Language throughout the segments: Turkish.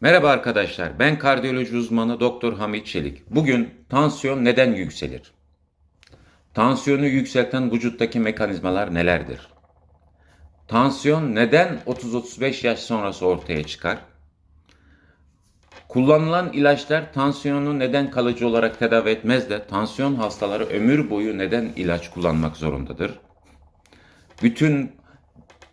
Merhaba arkadaşlar, ben kardiyoloji uzmanı Doktor Hamit Çelik. Bugün tansiyon neden yükselir? Tansiyonu yükselten vücuttaki mekanizmalar nelerdir? Tansiyon neden 30-35 yaş sonrası ortaya çıkar? Kullanılan ilaçlar tansiyonu neden kalıcı olarak tedavi etmez de tansiyon hastaları ömür boyu neden ilaç kullanmak zorundadır? Bütün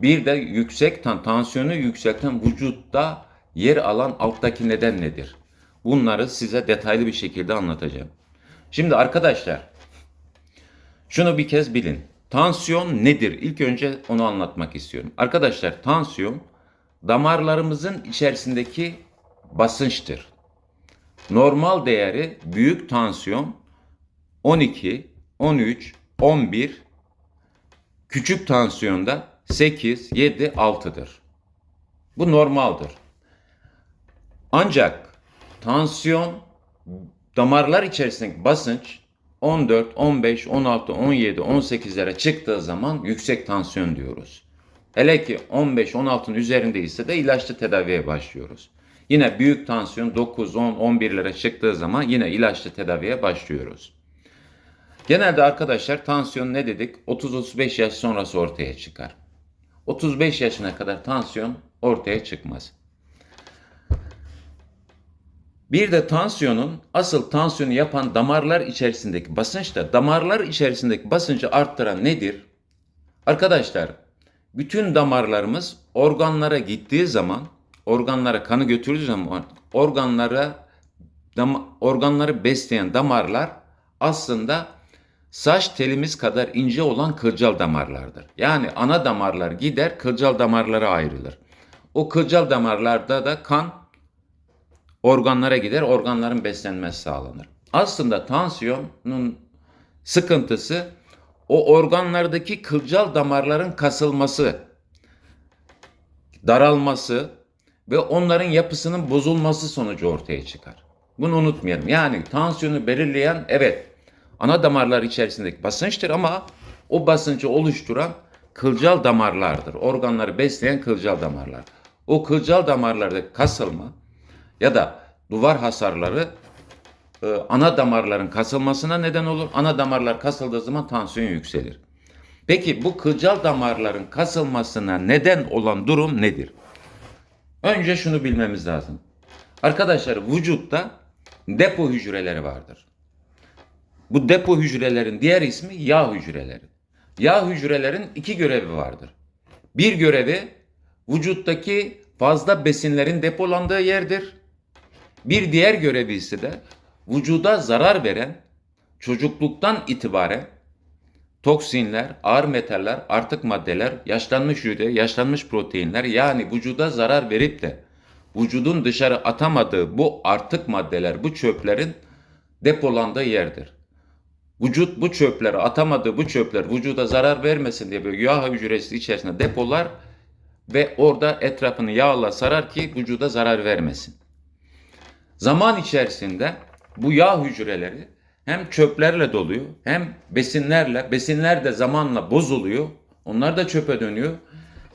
bir de yüksek tan tansiyonu yükselten vücutta yer alan alttaki neden nedir? Bunları size detaylı bir şekilde anlatacağım. Şimdi arkadaşlar şunu bir kez bilin. Tansiyon nedir? İlk önce onu anlatmak istiyorum. Arkadaşlar tansiyon damarlarımızın içerisindeki basınçtır. Normal değeri büyük tansiyon 12, 13, 11, küçük tansiyonda 8, 7, 6'dır. Bu normaldir. Ancak tansiyon damarlar içerisindeki basınç 14, 15, 16, 17, 18'lere çıktığı zaman yüksek tansiyon diyoruz. Hele ki 15, 16'ın üzerindeyse de ilaçlı tedaviye başlıyoruz. Yine büyük tansiyon 9, 10, 11'lere çıktığı zaman yine ilaçlı tedaviye başlıyoruz. Genelde arkadaşlar tansiyon ne dedik? 30-35 yaş sonrası ortaya çıkar. 35 yaşına kadar tansiyon ortaya çıkmaz. Bir de tansiyonun asıl tansiyonu yapan damarlar içerisindeki basınç da damarlar içerisindeki basıncı arttıran nedir? Arkadaşlar bütün damarlarımız organlara gittiği zaman organlara kanı götürdüğü zaman organlara dam, organları besleyen damarlar aslında saç telimiz kadar ince olan kılcal damarlardır. Yani ana damarlar gider kılcal damarlara ayrılır. O kılcal damarlarda da kan organlara gider, organların beslenmesi sağlanır. Aslında tansiyonun sıkıntısı o organlardaki kılcal damarların kasılması, daralması ve onların yapısının bozulması sonucu ortaya çıkar. Bunu unutmayalım. Yani tansiyonu belirleyen evet ana damarlar içerisindeki basınçtır ama o basıncı oluşturan kılcal damarlardır. Organları besleyen kılcal damarlar. O kılcal damarlarda kasılma ya da duvar hasarları e, ana damarların kasılmasına neden olur. Ana damarlar kasıldığı zaman tansiyon yükselir. Peki bu kılcal damarların kasılmasına neden olan durum nedir? Önce şunu bilmemiz lazım. Arkadaşlar vücutta depo hücreleri vardır. Bu depo hücrelerin diğer ismi yağ hücreleri. Yağ hücrelerin iki görevi vardır. Bir görevi vücuttaki fazla besinlerin depolandığı yerdir. Bir diğer görevi ise de vücuda zarar veren çocukluktan itibaren toksinler, ağır metaller, artık maddeler, yaşlanmış hücre, yaşlanmış proteinler yani vücuda zarar verip de vücudun dışarı atamadığı bu artık maddeler, bu çöplerin depolandığı yerdir. Vücut bu çöpleri atamadığı bu çöpler vücuda zarar vermesin diye böyle yağ hücresi içerisinde depolar ve orada etrafını yağla sarar ki vücuda zarar vermesin. Zaman içerisinde bu yağ hücreleri hem çöplerle doluyor hem besinlerle, besinler de zamanla bozuluyor. Onlar da çöpe dönüyor.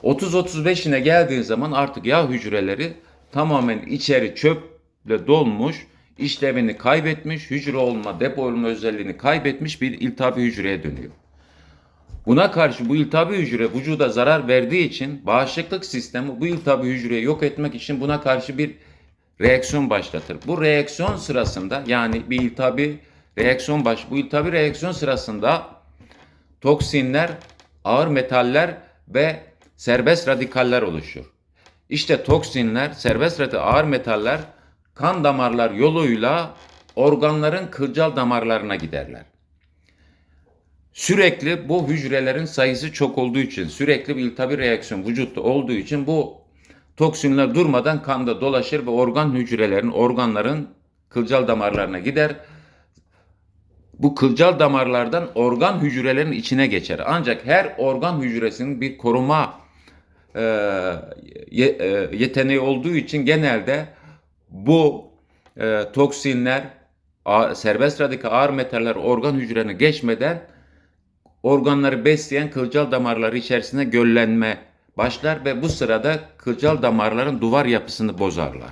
30-35'ine geldiği zaman artık yağ hücreleri tamamen içeri çöple dolmuş, işlevini kaybetmiş, hücre olma, depo olma özelliğini kaybetmiş bir iltihabi hücreye dönüyor. Buna karşı bu iltihabi hücre vücuda zarar verdiği için bağışıklık sistemi bu iltihabi hücreyi yok etmek için buna karşı bir reaksiyon başlatır. Bu reaksiyon sırasında yani bir iltihabi reaksiyon baş bu iltihabi reaksiyon sırasında toksinler, ağır metaller ve serbest radikaller oluşur. İşte toksinler, serbest radikal ağır metaller kan damarlar yoluyla organların kılcal damarlarına giderler. Sürekli bu hücrelerin sayısı çok olduğu için, sürekli bir iltihabi reaksiyon vücutta olduğu için bu toksinler durmadan kanda dolaşır ve organ hücrelerin, organların kılcal damarlarına gider. Bu kılcal damarlardan organ hücrelerin içine geçer. Ancak her organ hücresinin bir koruma e, e, yeteneği olduğu için genelde bu e, toksinler, serbest radikal ağır metaller organ hücrelerine geçmeden organları besleyen kılcal damarları içerisine göllenme başlar ve bu sırada kılcal damarların duvar yapısını bozarlar.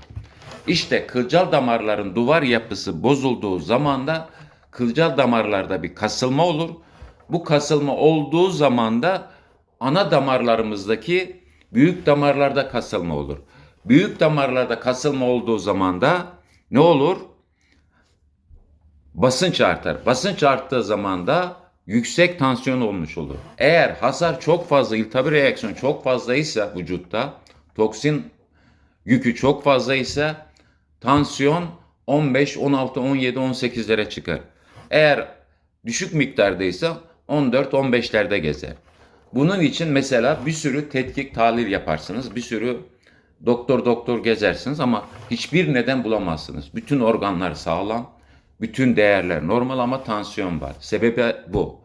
İşte kılcal damarların duvar yapısı bozulduğu zaman da kılcal damarlarda bir kasılma olur. Bu kasılma olduğu zaman da ana damarlarımızdaki büyük damarlarda kasılma olur. Büyük damarlarda kasılma olduğu zaman da ne olur? Basınç artar. Basınç arttığı zaman da yüksek tansiyon olmuş olur. Eğer hasar çok fazla, iltihabi reaksiyon çok fazlaysa vücutta, toksin yükü çok fazlaysa tansiyon 15, 16, 17, 18'lere çıkar. Eğer düşük miktardaysa 14, 15'lerde gezer. Bunun için mesela bir sürü tetkik, tahlil yaparsınız. Bir sürü doktor doktor gezersiniz ama hiçbir neden bulamazsınız. Bütün organlar sağlam, bütün değerler normal ama tansiyon var. Sebebi bu.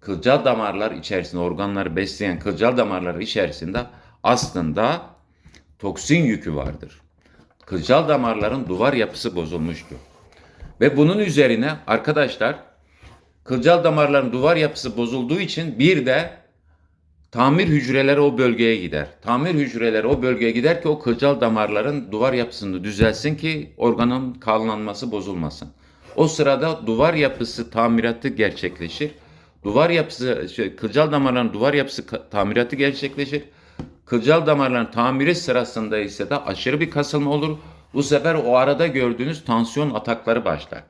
Kılcal damarlar içerisinde organları besleyen kılcal damarlar içerisinde aslında toksin yükü vardır. Kılcal damarların duvar yapısı bozulmuştur. Ve bunun üzerine arkadaşlar kılcal damarların duvar yapısı bozulduğu için bir de tamir hücreleri o bölgeye gider. Tamir hücreleri o bölgeye gider ki o kılcal damarların duvar yapısını düzelsin ki organın kalınlanması bozulmasın. O sırada duvar yapısı tamiratı gerçekleşir. Duvar yapısı, şey, kılcal damarların duvar yapısı tamiratı gerçekleşir. Kılcal damarların tamiri sırasında ise de aşırı bir kasılma olur. Bu sefer o arada gördüğünüz tansiyon atakları başlar.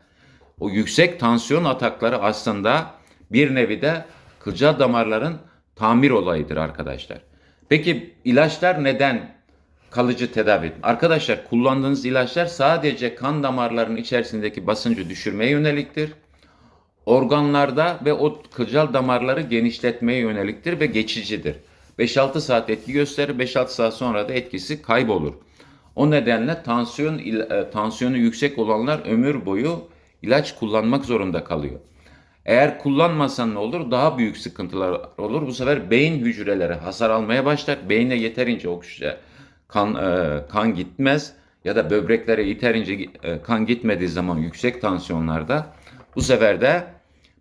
O yüksek tansiyon atakları aslında bir nevi de kılcal damarların tamir olayıdır arkadaşlar. Peki ilaçlar neden kalıcı tedavi? Arkadaşlar kullandığınız ilaçlar sadece kan damarlarının içerisindeki basıncı düşürmeye yöneliktir. Organlarda ve o kılcal damarları genişletmeye yöneliktir ve geçicidir. 5-6 saat etki gösterir, 5-6 saat sonra da etkisi kaybolur. O nedenle tansiyon e, tansiyonu yüksek olanlar ömür boyu ilaç kullanmak zorunda kalıyor. Eğer kullanmasan ne olur? Daha büyük sıkıntılar olur. Bu sefer beyin hücreleri hasar almaya başlar. Beyne yeterince oksijen kan e, kan gitmez ya da böbreklere yeterince e, kan gitmediği zaman yüksek tansiyonlarda bu sefer de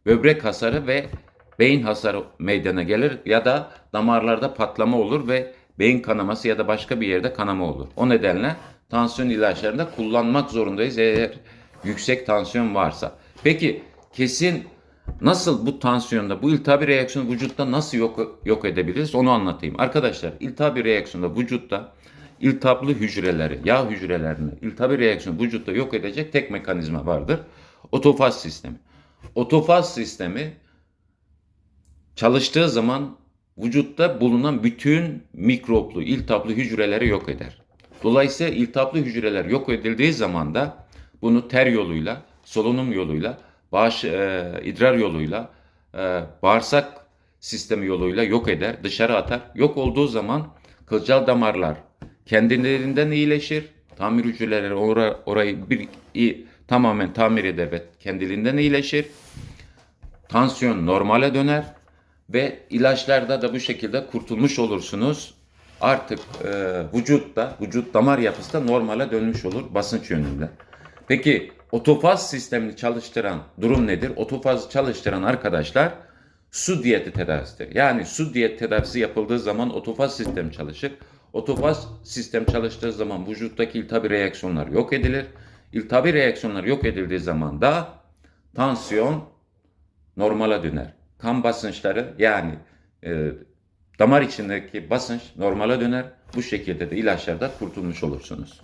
böbrek hasarı ve beyin hasarı meydana gelir ya da damarlarda patlama olur ve beyin kanaması ya da başka bir yerde kanama olur. O nedenle tansiyon ilaçlarını da kullanmak zorundayız eğer yüksek tansiyon varsa. Peki kesin nasıl bu tansiyonda bu iltihabi reaksiyonu vücutta nasıl yok, yok edebiliriz onu anlatayım. Arkadaşlar iltihabi reaksiyonda vücutta iltihaplı hücreleri, yağ hücrelerini iltihabi reaksiyonu vücutta yok edecek tek mekanizma vardır. Otofaz sistemi. Otofaz sistemi çalıştığı zaman vücutta bulunan bütün mikroplu, iltihaplı hücreleri yok eder. Dolayısıyla iltihaplı hücreler yok edildiği zaman da bunu ter yoluyla, solunum yoluyla, bağış, e, idrar yoluyla, e, bağırsak sistemi yoluyla yok eder, dışarı atar. Yok olduğu zaman kılcal damarlar kendilerinden iyileşir. Tamir hücreleri ora- orayı bir tamamen tamir eder ve kendiliğinden iyileşir. Tansiyon normale döner ve ilaçlarda da bu şekilde kurtulmuş olursunuz. Artık e, vücutta, vücut damar yapısı da normale dönmüş olur basınç yönünde. Peki otofaz sistemini çalıştıran durum nedir? Otofazı çalıştıran arkadaşlar su diyeti tedavisidir. Yani su diyet tedavisi yapıldığı zaman otofaz sistemi çalışır. Otofaz sistem çalıştığı zaman vücuttaki iltihabi reaksiyonlar yok edilir. İltihabi reaksiyonlar yok edildiği zaman da tansiyon normale döner. Kan basınçları yani e, damar içindeki basınç normale döner. Bu şekilde de ilaçlarda kurtulmuş olursunuz.